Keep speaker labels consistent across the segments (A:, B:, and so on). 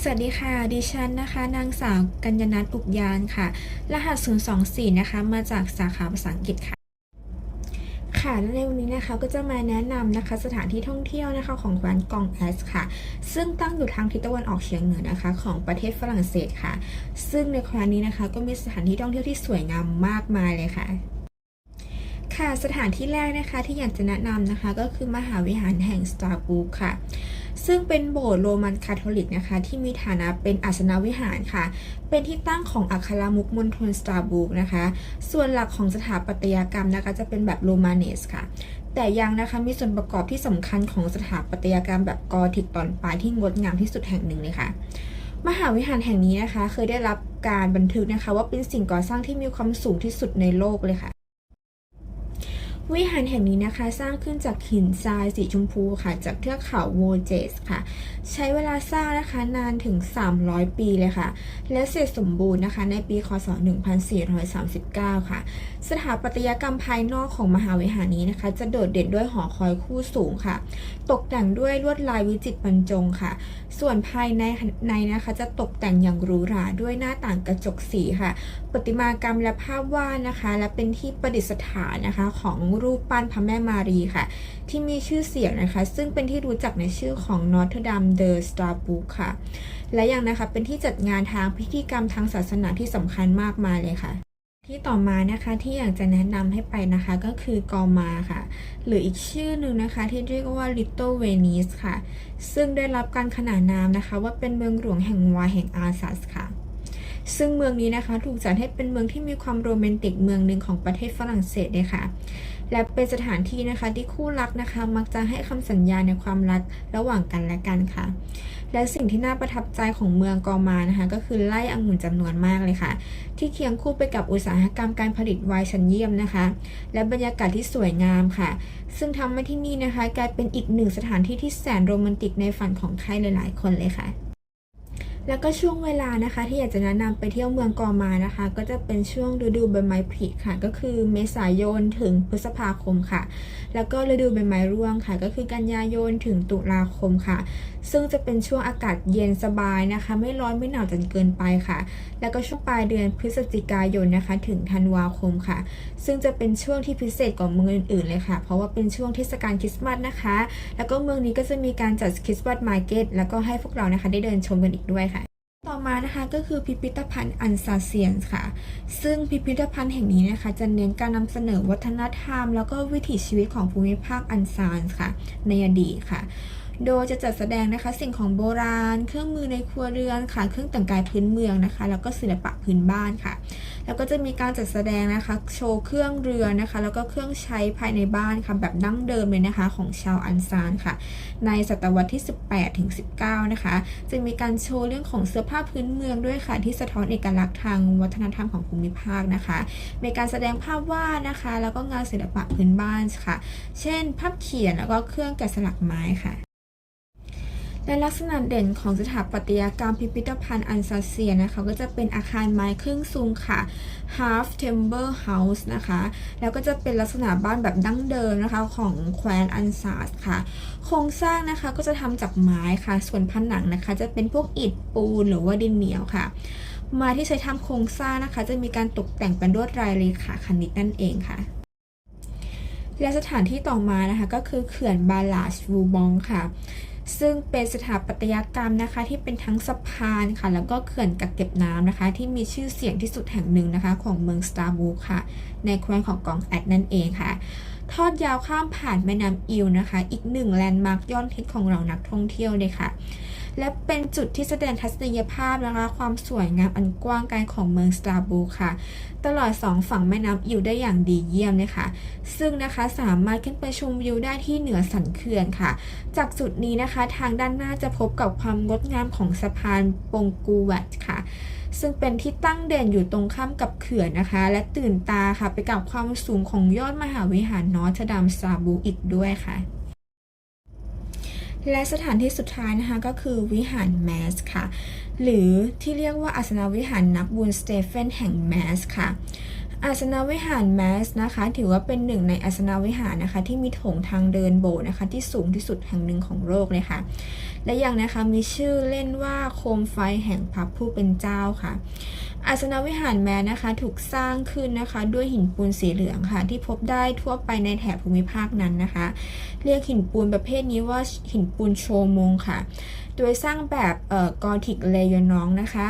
A: สวัสดีค่ะ ดิฉันนะคะ นางสาวกัญญนัทอุกยานค่ะ รหัส 024 นะคะ มาจากสาขาภาษาอังกฤษค่ะ ค่ะและในวันนี้นะคะก็จะมาแนะนำนะคะ สถานที่ท่องเที่ยวนะคะของแคว้นกองแอสค่ะ ซึ่งตั้งอยู่ทางทิศตะวันออกเฉียงเหนือนะคะ ของประเทศฝรั่งเศสค่ะ ซึ่งในแคว้นนี้นะคะก็มีสถานที่ท่องเที่ยวที่สวยงามมากมายเลยค่ะค่ะสถานที่แรกนะคะที่อยากจะแนะนำนะคะ ก็คือมหาวิหารแห่งสตาร์บูคค่ะ ซึ่งเป็นโบสถ์โรมันคาทอลิกนะคะ ที่มีฐานะเป็นอาสนวิหารค่ะ เป็นที่ตั้งของอัครมุกมณฑลสตาร์บูกนะคะ ส่วนหลักของสถาปัตยกรรมนะคะ จะเป็นแบบโรมาเนสค่ะ แต่ยังนะคะมีส่วนประกอบที่สำคัญของสถาปัตยกรรมแบบกอธิกตอนปลายที่งดงามที่สุดแห่งหนึ่งเลยค่ะมหาวิหารแห่งนี้นะคะ เคยได้รับการบันทึกนะคะ ว่าเป็นสิ่งก่อสร้างที่มีความสูงที่สุดในโลกเลยค่ะ วิหารแห่งนี้นะคะสร้างขึ้นจากหินทรายสีชมพูค่ะ จากเทือกเขาโวเจสค่ะ ใช้เวลาสร้างนะคะนานถึง 300 ปีเลยค่ะ และเสร็จสมบูรณ์นะคะ ในปีคศ 1439 ค่ะ สถาปัตยกรรมภายนอกของมหาวิหารนี้นะคะ จะโดดเด่นด้วยหอคอยคู่สูงค่ะ ตกแต่งด้วยลวดลายวิจิตรบรรจงค่ะ ส่วนภายในในนะคะจะตกแต่งอย่างหรูหราด้วยหน้าต่างกระจกสีค่ะ ประติมากรรมและภาพวาดนะคะ และเป็นที่ประดิษฐานนะคะของรูปปั้นพระแม่มารีค่ะ ที่มีชื่อเสียงนะคะ ซึ่งเป็นที่รู้จักในชื่อของนอตเทอร์ดัมเดอะสตาร์บูค่ะ และยังนะคะเป็นที่จัดงานทางพิธีกรรมทางศาสนาที่สำคัญมากมายเลยค่ะที่ต่อมานะคะที่อยากจะแนะนำให้ไปนะคะก็คือกอมาค่ะ หรืออีกชื่อหนึ่งนะคะที่เรียกว่า Little Venice ค่ะ ซึ่งได้รับการขนานนามนะคะ ว่าเป็นเมืองหลวงแห่งวายแห่งอาซัสค่ะ ซึ่งเมืองนี้นะคะถูกจัดให้เป็นเมืองที่มีความโรแมนติกเมืองหนึ่งของประเทศฝรั่งเศสเลยค่ะ และเป็นสถานที่นะคะที่คู่รักนะคะ มักจะให้คำสัญญาในความรักระหว่างกันและกันค่ะ และสิ่งที่น่าประทับใจของเมืองกอมานะคะ ก็คือไร่องุ่นจำนวนมากเลยค่ะ ที่เคียงคู่ไปกับอุตสาหกรรมการผลิตไวน์ชั้นเยี่ยมนะคะ และบรรยากาศที่สวยงามค่ะ ซึ่งทำให้ที่นี่นะคะ กลายเป็นอีกหนึ่งสถานที่ที่แสนโรแมนติกในฝันของใครหลายๆ คนเลยค่ะ แล้วก็ช่วงเวลานะคะ ที่อยากจะแนะนำไปเที่ยวเมืองกอมานะคะ ก็จะเป็นช่วงฤดูใบไม้ผลิค่ะ ก็คือเมษายนถึงพฤษภาคมค่ะ แล้วก็ฤดูใบไม้ร่วงค่ะ ก็คือกันยายนถึงตุลาคมค่ะ ซึ่งจะเป็นช่วงอากาศเย็นสบายนะคะ ไม่ร้อนไม่หนาวจนเกินไปค่ะ แล้วก็ช่วงปลายเดือนพฤศจิกายนนะคะ ถึงธันวาคมค่ะ ซึ่งจะเป็นช่วงที่พิเศษกว่าเมืองอื่นๆเลยค่ะ เพราะว่าเป็นช่วงเทศกาลคริสต์มาสนะคะ แล้วก็เมืองนี้ก็จะมีการจัดคริสต์มาสมาร์เก็ตแล้วก็ให้พวกเรานะคะได้เดินชมกันอีกด้วยค่ะ ต่อมานะคะก็คือพิพิธภัณฑ์อันซาเซียนค่ะ ซึ่งพิพิธภัณฑ์แห่งนี้นะคะ จะเน้นการนำเสนอวัฒนธรรม แล้วก็วิถีชีวิตของภูมิภาคอันซานค่ะ ในอดีตค่ะ โดยจะจัดแสดงนะคะสิ่งของโบราณ เครื่องมือในครัวเรือนค่ะเครื่องแต่งกายพื้นเมืองนะคะ แล้วก็ศิลปะพื้นบ้านค่ะ แล้วก็จะมีการจัดแสดงนะคะโชว์เครื่องเรือนนะคะ แล้วก็เครื่องใช้ภายในบ้านค่ะแบบดั้งเดิมเลยนะคะ ของชาวอันซานค่ะ ในศตวรรษที่ 18ถึง19 นะคะ จะมีการโชว์เรื่องของเสื้อผ้าพื้นเมืองด้วยค่ะ ที่สะท้อนเอกลักษณ์ทางวัฒนธรรมของภูมิภาคนะคะ มีการแสดงภาพวาดนะคะ แล้วก็งานศิลปะพื้นบ้านค่ะ เช่น ภาพเขียนแล้วก็เครื่องแกะสลักไม้ค่ะ และลักษณะเด่นของสถาปัตยกรรมพิพิธภัณฑ์อันซาเซียนะคะก็จะเป็นอาคารไม้ครึ่งสูงค่ะ half timber house นะคะ แล้วก็จะเป็นลักษณะบ้านแบบดั้งเดิมนะคะของแคว้นอันซาสค่ะ โครงสร้างนะคะก็จะทำจากไม้ค่ะ ส่วนผนังนะคะ จะเป็นพวกอิฐปูนหรือว่าดินเหนียวค่ะ ไม้ที่ใช้ทำโครงสร้างนะคะ จะมีการตกแต่งเป็นลวดลายเลขาคณิตนั่นเองค่ะและสถานที่ต่อมานะคะก็คือเขื่อนบาลาชวูบองค่ะ ซึ่งเป็นสถาปัตยกรรมนะคะ ที่เป็นทั้งสะพานค่ะ แล้วก็เขื่อนกักเก็บน้ำนะคะ ที่มีชื่อเสียงที่สุดแห่งหนึ่งนะคะ ของเมืองสตาร์บูค่ะ ในแคว้นของกองแอดนั่นเองค่ะ ทอดยาวข้ามผ่านแม่น้ำอิลนะคะ อีกหนึ่งแลนด์มาร์คยอดฮิตของเรานักท่องเที่ยวเลยค่ะ และเป็นจุดที่แสดงทัศนียภาพนะคะความสวยงามอันกว้างไกลของเมืองสตาร์บูค่ะ ตลอดสองฝั่งแม่น้ำอิวได้อย่างดีเยี่ยมเลยค่ะซึ่งนะคะสามารถขึ้นไปชมวิวได้ที่เหนือสันเขื่อนค่ะ จากจุดนี้นะคะทางด้านหน้าจะพบกับความงดงามของสะพานปงกูวัดค่ะซึ่งเป็นที่ตั้งเด่นอยู่ตรงข้ามกับเขื่อนนะคะ และตื่นตาค่ะไปกับความสูงของยอดมหาวิหารนอตรดามซาบูอีกด้วยค่ะ และสถานที่สุดท้ายนะคะก็คือวิหารแมสค่ะ หรือที่เรียกว่าอาสนวิหารนักบุญสเตเฟนแห่งแมสค่ะ อาสนวิหารแมสนะคะ ถือว่าเป็นหนึ่งในอาสนวิหารนะคะ ที่มีโถงทางเดินโบสถ์นะคะ ที่สูงที่สุดแห่งหนึ่งของโลกเลยค่ะ และยังนะคะมีชื่อเล่นว่าโคมไฟแห่งพระผู้เป็นเจ้าค่ะ อาสนวิหารแมสนะคะถูกสร้างขึ้นนะคะ ด้วยหินปูนสีเหลืองค่ะ ที่พบได้ทั่วไปในแถบภูมิภาคนั้นนะคะ เรียกหินปูนประเภทนี้ว่าหินปูนโชมงค่ะ โดยสร้างแบบเอ่อกอธิกเลยนองนะคะ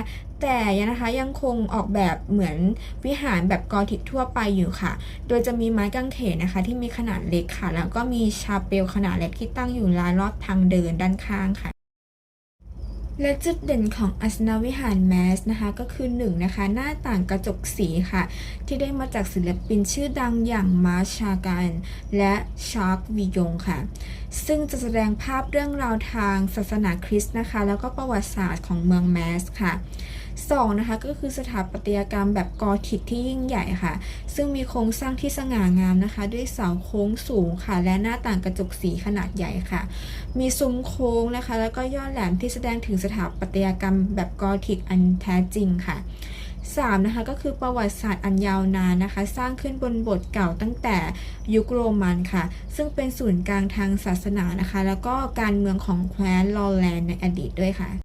A: แต่ยังนะคะยังคงออกแบบเหมือนวิหารแบบกอธิกทั่วไปอยู่ค่ะ โดยจะมีไม้กางเขนนะคะ ที่มีขนาดเล็กค่ะ แล้วก็มีชาเปลขนาดเล็กที่ตั้งอยู่รายรอบทางเดินด้านข้างค่ะและจุดเด่นของอัสนวิหารแมสนะคะ ก็คือ1นงนะคะ หน้าต่างกระจกสีค่ะ ที่ได้มาจากศิลปินชื่อดังอย่างมาชาการและชาร์กวิยงค่ะ ซึ่งจะแสดงภาพเรื่องราวทางศาสนาคริสต์นะคะ แล้วก็ประวัติศาสตร์ของเมืองแมสค่ะ สองนะคะก็คือสถาปัตยกรรมแบบกอธิกที่ยิ่งใหญ่ค่ะ ซึ่งมีโครงสร้างที่สง่างามนะคะ ด้วยเสาโค้งสูงค่ะ และหน้าต่างกระจกสีขนาดใหญ่ค่ะ มีซุ้มโค้งนะคะ แล้วก็ยอดแหลมที่แสดงถึงสถาปัตยกรรมแบบกอธิกอันแท้จริงค่ะ 3. นะคะก็คือประวัติศาสตร์อันยาวนานนะคะ สร้างขึ้นบนบสถ์เก่าตั้งแต่ยุคโรมันค่ะ ซึ่งเป็นศูนย์กลางทางศาสนานะคะ แล้วก็การเมืองของแคว้นลอแลนในอดีตด้วยค่ะ